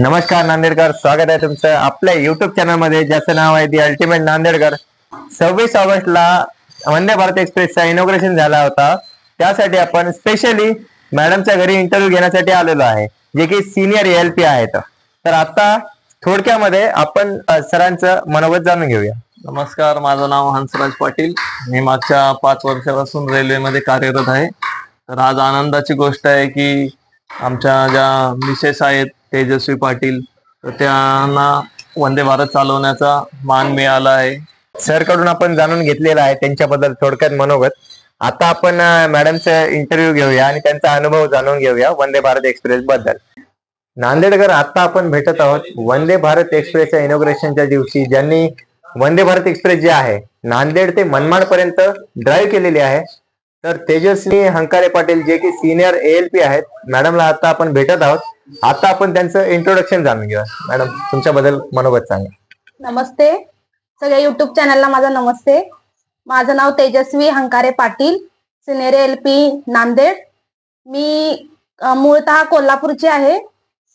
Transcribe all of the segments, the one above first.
नमस्कार नांदेडकर स्वागत आहे तुमचं आपल्या युट्यूब चॅनलमध्ये ज्याचं नाव आहे दी अल्टिमेट नांदेडकर. सव्वीस ऑगस्टला वंदे भारत एक्सप्रेसचा इनॉग्रेशन झाला होता. त्यासाठी आपण स्पेशली मॅडमच्या घरी इंटरव्ह्यू घेण्यासाठी आलेलो आहे जे की सिनियर एल पी आहेत. तर आता थोडक्यामध्ये आपण सरांचं मनोगत जाणून घेऊया. नमस्कार माझं नाव हंसराज पाटील. मी मागच्या पाच वर्षापासून रेल्वेमध्ये कार्यरत आहे. तर आज आनंदाची गोष्ट आहे की आमच्या ज्या मिसेस आहेत तेजस्वी पाटील त्यांना वंदे भारत चालवण्याचा मान मिळाला आहे. सरकडून आपण जाणून घेतलेलं आहे त्यांच्याबद्दल थोडक्यात मनोगत. आता आपण मॅडमचा इंटरव्ह्यू घेऊया आणि त्यांचा अनुभव जाणून घेऊया वंदे भारत एक्सप्रेस बद्दल. नांदेडकर आता आपण भेटत आहोत वंदे भारत एक्सप्रेसच्या इनॉग्रेशनच्या दिवशी ज्यांनी वंदे भारत एक्सप्रेस जे आहे नांदेड ते मनमाड पर्यंत ड्राईव्ह केलेली आहे. तर तेजस्वी हंकारे पाटील जे की सिनियर एएलपी आहेत मॅडमला आता आपण भेटत आहोत. आता आपण त्यांचं इंट्रोडक्शन जाणून घेऊया. मॅडम तुमच्याबद्दल मनोगत सांगा. नमस्ते. सगळ्या युट्यूब चॅनलला माझा नमस्ते. माझं नाव Tejaswi Hankare Patil senior L P Nanded. मी मूळतः कोल्हापूरची आहे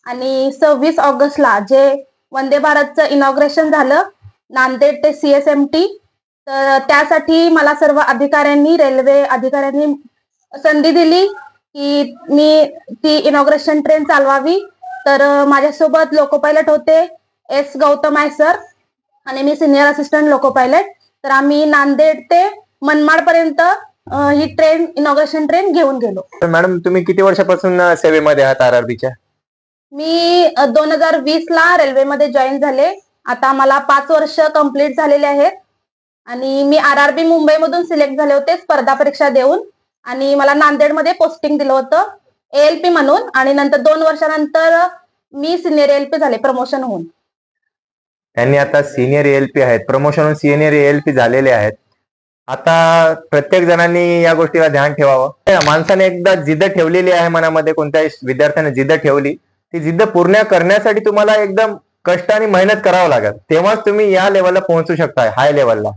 आणि सव्वीस ऑगस्टला जे वंदे भारतचं इनॉग्रेशन झालं नांदेड ते सी एस एम टी तर त्यासाठी मला सर्व अधिकाऱ्यांनी रेल्वे अधिकाऱ्यांनी संधी दिली. की मी ती इनॉग्रेशन ट्रेन चालवावी. तर माझ्यासोबत लोको पायलट होते एस गौतम आहे सर आणि मी सिनियर असिस्टंट लोको पायलट तर आम्ही नांदेड ते मनमाड पर्यंत ही ट्रेन इनॉग्रेशन ट्रेन घेऊन गेलो. मॅडम तुम्ही किती वर्षापासून सेवेमध्ये आहात आर आर बीच्या? मी दोन हजार वीस ला रेल्वेमध्ये जॉईन झाले. आता मला पाच वर्ष कंप्लीट झालेले आहेत. आणि मी आर आर बी मुंबईमधून सिलेक्ट झाले होते स्पर्धा परीक्षा देऊन. आणि मला नांदेडमध्ये पोस्टिंग दिलं होतं एएलपी म्हणून. आणि नंतर दोन वर्षानंतर मी सिनियर एएलपी झाले प्रमोशन होऊन. त्यांनी आता सिनियर एएलपी आहेत. प्रमोशन सिनियर एएलपी झालेले आहेत. आता प्रत्येक जणांनी या गोष्टीला ध्यान ठेवावं. माणसाने एकदा जिद्द ठेवलेली आहे मनामध्ये कोणत्याही विद्यार्थ्याने जिद्द ठेवली ती जिद्द पूर्ण करण्यासाठी तुम्हाला एकदम कष्ट आणि मेहनत करावं लागेल. तेव्हाच तुम्ही या लेवलला पोहोचू शकता हाय लेवलला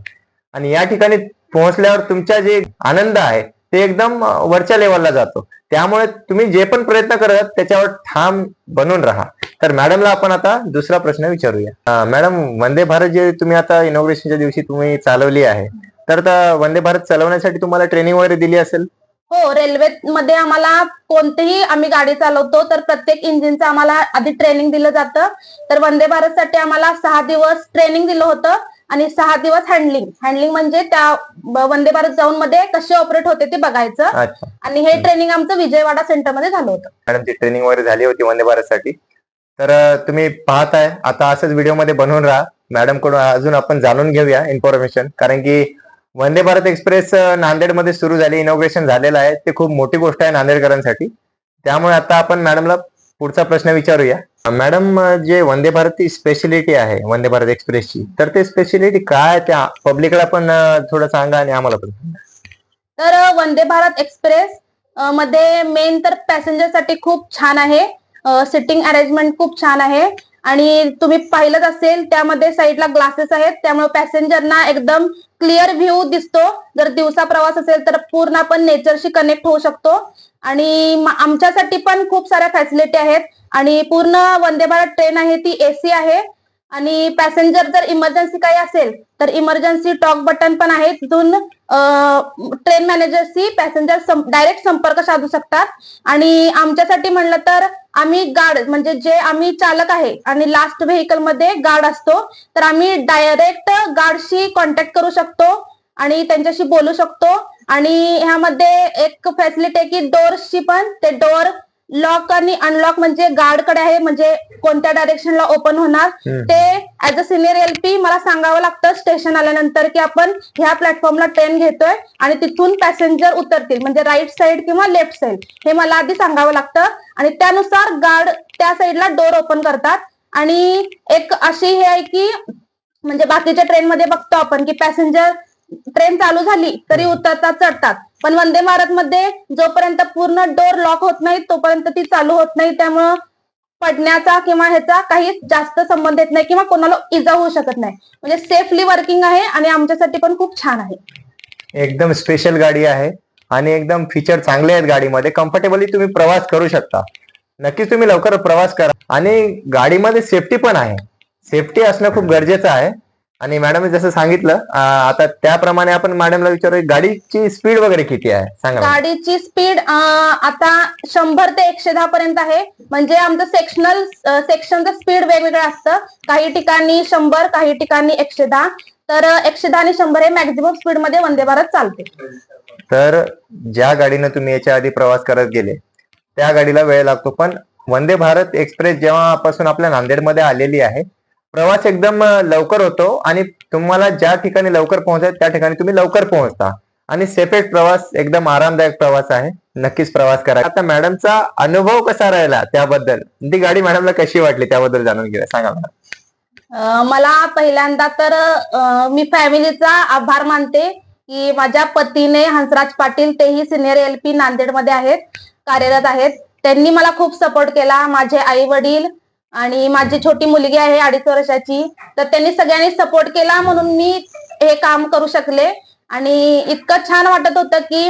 आणि या ठिकाणी पोहोचल्यावर तुमचा जे आनंद आहे ते एकदम वरच्या लेवलला जातो. त्यामुळे तुम्ही जे पण प्रयत्न करत त्याच्यावर ठाम बनून राहा. तर मॅडमला आपण आता दुसरा प्रश्न विचारूया. मॅडम वंदे भारत जे तुम्ही आता इनॉग्रेशनच्या दिवशी तुम्ही चालवली आहे तर वंदे भारत चालवण्यासाठी तुम्हाला ट्रेनिंग वगैरे दिली असेल? हो रेल्वे मध्ये आम्हाला कोणतीही आम्ही गाडी चालवतो तर प्रत्येक इंजिनचं आम्हाला आधी ट्रेनिंग दिलं जातं. तर वंदे भारतसाठी आम्हाला सहा दिवस ट्रेनिंग दिलं होतं. आणि सहा दिवस हँडलिंग हँडलिंग म्हणजे त्या वंदे भारत जाऊन मध्ये कसे ऑपरेट होते ते बघायचं. अच्छा. आणि हे ट्रेनिंग आमचं विजयवाडा सेंटरमध्ये झालं होतं. मॅडमची ट्रेनिंग वगैरे झाली होती वंदे भारतसाठी. तर अं, तुम्ही पाहताय आता असंच व्हिडिओमध्ये बनवून राहा. मॅडमकडून अजून आपण जाणून घेऊया इन्फॉर्मेशन कारण की वंदे भारत एक्सप्रेस अं, नांदेडमध्ये सुरू झाली इनॉग्रेशन झालेलं आहे. ते खूप मोठी गोष्ट आहे नांदेडकरांसाठी. त्यामुळे आता आपण मॅडमला पुढचा प्रश्न विचारूया. मॅडम जे वंदे भारत स्पेशलिटी आहे वंदे भारत एक्सप्रेसची तर ते स्पेशलिटी काय त्या पब्लिकला पण थोडं सांगा आणि आम्हाला पण तर वंदे भारत एक्सप्रेस मध्ये मेन तर पॅसेंजरसाठी खूप छान आहे. सिटिंग अरेंजमेंट खूप छान आहे. आणि तुम्ही पाहिलंच असेल त्यामध्ये साईडला ग्लासेस आहेत. त्यामुळे पॅसेंजरना एकदम क्लिअर व्ह्यू दिसतो. जर दिवसा प्रवास असेल तर पूर्ण आपण नेचरशी कनेक्ट होऊ शकतो. आणि आमच्यासाठी पण खूप साऱ्या फॅसिलिटी आहेत. आणि पूर्ण वंदे भारत ट्रेन आहे ती एसी आहे. आणि पॅसेंजर जर इमर्जन्सी काही असेल तर इमर्जन्सी टॉक बटन पण आहे. तिथून ट्रेन मॅनेजरशी पॅसेंजर डायरेक्ट संपर्क साधू शकतात. आणि आमच्यासाठी म्हणलं तर आम्ही गार्ड म्हणजे जे आम्ही चालक आहे आणि लास्ट व्हेकलमध्ये गार्ड असतो तर आम्ही डायरेक्ट गार्डशी कॉन्टॅक्ट करू शकतो आणि त्यांच्याशी बोलू शकतो. आणि ह्यामध्ये एक फॅसिलिटी आहे की डोअर्सची पण ते डोअर लॉक आणि अनलॉक म्हणजे गार्डकडे आहे म्हणजे कोणत्या डायरेक्शनला ओपन होणार. ते as a senior L P मला सांगावं लागतं स्टेशन आल्यानंतर की आपण ह्या प्लॅटफॉर्मला ट्रेन घेतोय आणि तिथून पॅसेंजर उतरतील. म्हणजे राईट साईड किंवा लेफ्ट साईड हे मला आधी सांगावं लागतं. आणि त्यानुसार गार्ड त्या साईडला डोर ओपन करतात. आणि एक अशी हे आहे की म्हणजे बाकीच्या ट्रेनमध्ये बघतो आपण की पॅसेंजर ट्रेन चालू झाली तरी उतरतात चढतात. पण वंदे भारत मध्ये जोपर्यंत पूर्ण डोर लॉक होत नाही तोपर्यंत ती चालू होत नाही. त्यामुळं पडण्याचा किंवा ह्याचा काही जास्त संबंध येत नाही किंवा कोणाला इजा होऊ शकत नाही. म्हणजे सेफली वर्किंग आहे आणि आमच्यासाठी पण खूप छान आहे. एकदम स्पेशल गाडी आहे आणि एकदम फीचर चांगले आहेत गाडीमध्ये. कम्फर्टेबली तुम्ही प्रवास करू शकता. नक्कीच तुम्ही लवकर प्रवास करा. आणि गाडीमध्ये सेफ्टी पण आहे. सेफ्टी असणं खूप गरजेचं आहे. आणि मॅडम जसं सांगितलं आता त्याप्रमाणे आपण मॅडमला विचारू गाडीची स्पीड वगैरे किती आहे? सांगा. गाडीची स्पीड आता शंभर ते एकशे दहा पर्यंत आहे. म्हणजे आमचं सेक्शनल सेक्शनचं स्पीड वेगवेगळं असतं. काही ठिकाणी शंभर काही ठिकाणी एकशे दहा. तर एकशे दहा आणि शंभर हे मॅक्झिमम स्पीडमध्ये वंदे भारत चालते. तर ज्या गाडीनं तुम्ही याच्या आधी प्रवास करत गेले त्या गाडीला वेळ लागतो. पण वंदे भारत एक्सप्रेस जेव्हापासून आपल्या नांदेडमध्ये आलेली आहे प्रवास एकदम लवकर होतो आणि तुम्हाला ज्या ठिकाणी लवकर पोहोचाय त्या ठिकाणी तुम्ही लवकर पोहोचता. आणि सेपरेट प्रवास एकदम आरामदायक प्रवास आहे. नक्कीच प्रवास करा. आता मॅडमचा अनुभव कसा राहिला त्याबद्दल? ती गाडी मॅडमला कशी वाटली त्याबद्दल जाणून घेऊया. सांगा मॅडम. मला पहिल्यांदा तर मी फॅमिलीचा आभार मानते की माझ्या पतीने हंसराज पाटील तेही सिनियर एल पी नांदेडमध्ये आहेत कार्यरत आहेत. त्यांनी मला खूप सपोर्ट केला. माझे आई वडील आणि माझी छोटी मुलगी आहे अडीच वर्षाची. तर त्यांनी सगळ्यांनी सपोर्ट केला म्हणून मी हे काम करू शकले. आणि इतकं छान वाटत होतं की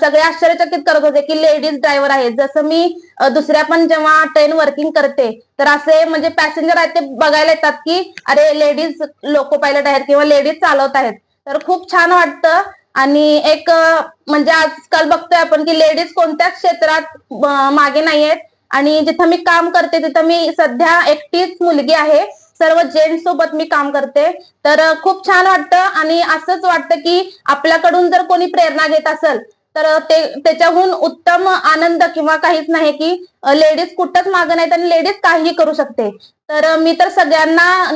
सगळे आश्चर्यचकित करत होते की लेडीज ड्रायव्हर आहेत. जसं मी दुसऱ्या पण जेव्हा ट्रेन वर्किंग करते तर असे म्हणजे पॅसेंजर आहेत ते बघायला येतात की अरे लेडीज लोको पायलट आहेत किंवा लेडीज चालवत आहेत. तर खूप छान वाटतं. आणि एक म्हणजे आजकाल बघतोय आपण की लेडीज कोणत्याच क्षेत्रात मागे नाहीयेत. आणि जिथं मी काम करते तिथं मी सध्या एकटीच मुलगी आहे. सर्व जेंट्स सोबत मी काम करते. तर खूप छान वाटतं आणि असंच वाटतं की आपल्याकडून जर कोणी प्रेरणा घेत असेल तर ते त्याच्याहून उत्तम आनंद किंवा काहीच नाही की लेडीज कुठंच मागं नाहीत आणि लेडीज काहीही करू शकते. तर मी तर सगळ्यांना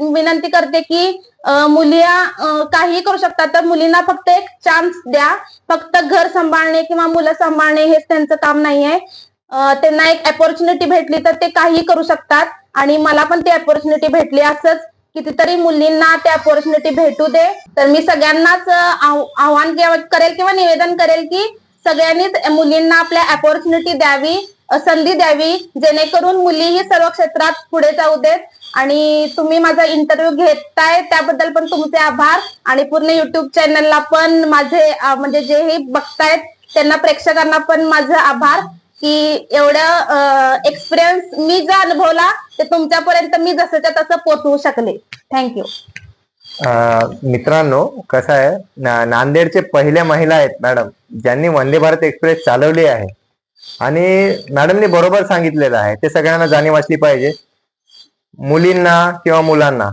विनंती करते की मुली काहीही करू शकतात तर मुलींना फक्त एक चान्स द्या. फक्त घर सांभाळणे किंवा मुलं सांभाळणे हेच त्यांचं काम नाहीये. आहे त्यांना एक अपॉर्च्युनिटी भेटली तर ते काहीही करू शकतात. आणि मला पण ती अपॉर्च्युनिटी भेटली असंच. कितीतरी मुलींना ते अपॉर्च्युनिटी भेटू दे. तर मी सगळ्यांनाच आव- आव्हान करेल किंवा निवेदन करेल की सगळ्यांनीच मुलींना आपल्या अपॉर्च्युनिटी द्यावी संधी द्यावी. जेणेकरून मुलीही सर्व क्षेत्रात पुढे जाऊ देत. आणि तुम्ही माझा इंटरव्ह्यू घेताय त्याबद्दल पण तुमचे आभार. आणि पूर्ण युट्यूब चॅनलला पण माझे म्हणजे जेही बघतायत त्यांना प्रेक्षकांना पण माझे आभार. की एवढं एक्सपिरियन्स मी जो अनुभवला ते तुमच्यापर्यंत मी जसंच्या तसं पोचवू शकले. थँक्यू मित्रांनो कसं आहे ना- नांदेडचे पहिल्या महिला आहेत मॅडम ज्यांनी वंदे भारत एक्सप्रेस चालवली आहे. आणि मॅडमनी बरोबर सांगितलेलं आहे ते सगळ्यांना जाणीव असली पाहिजे. मुलींना किंवा मुलांना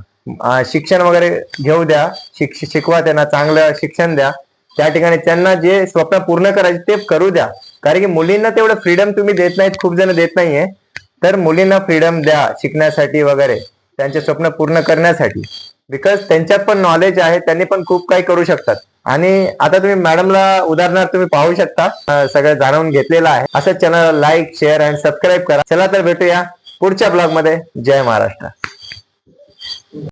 शिक्षण वगैरे घेऊ द्या शिक शिकवा त्यांना चांगलं शिक्षण द्या. त्या ठिकाणी त्यांना जे स्वप्न पूर्ण करायचे ते करू द्या. कारण की मुलींना तेवढं फ्रीडम तुम्ही देत नाहीत खूप जण देत नाहीये. तर मुलींना फ्रीडम द्या शिकण्यासाठी वगैरे त्यांचे स्वप्न पूर्ण करण्यासाठी. बिकॉज त्यांच्यात पण नॉलेज आहे त्यांनी पण खूप काही करू शकतात. आणि आता तुम्ही मॅडमला उदाहरणार्थ तुम्ही पाहू शकता सगळं जाणून घेतलेलं आहे. असं channel like share and subscribe करा. चला तर भेटूया पुढच्या ब्लॉगमध्ये. जय महाराष्ट्र.